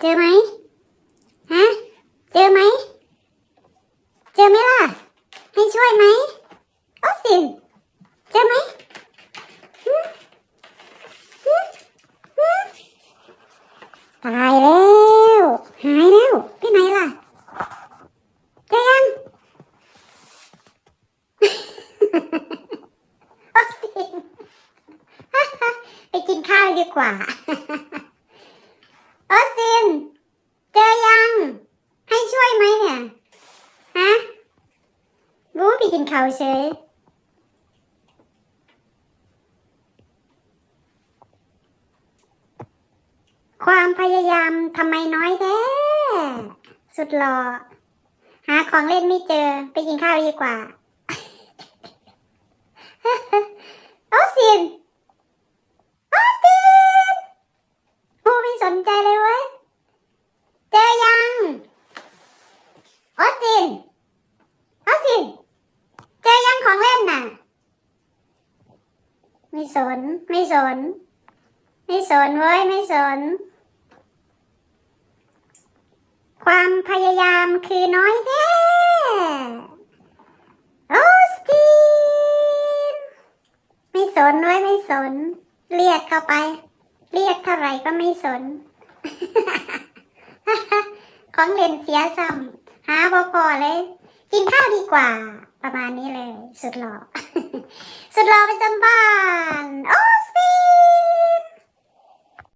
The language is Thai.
เจอไหมฮะเจอไหมเจอไหมล่ะ ให้ช่วยไหมออสินเจอไหมหึหึหึตายแล้วหายแล้วไปไหนล่ะเจอยังออสินไปกินข้าวดีกว่าออสิติน เจอยัง ให้ช่วยไหมเนี่ย ฮะ รู้ ไปกินข้าวเฉยความพยายามทำไมน้อยแท้สุดหล่อหาของเล่นไม่เจอไปกินข้าวดีกว่าออสตินออสตินโอ้ไม่สนใจเลยเว้ย เจอยังออสติน ออสติน เจอยังของเล่นน่ะ ไม่สน ไม่สน ไม่สนเว้ย ไม่สน ความพยายามคือน้อยแท้ออสตินไม่สนไว้ย ไม่สน เรียกเข้าไป เรียกเท่าไหร่ก็ไม่สน ของเล่นเสียซ้ำหาพอพอเลย กินข้าวดีกว่า ประมาณนี้เลย สุดหล่อ สุดหล่อป็นจำบ้านโอ้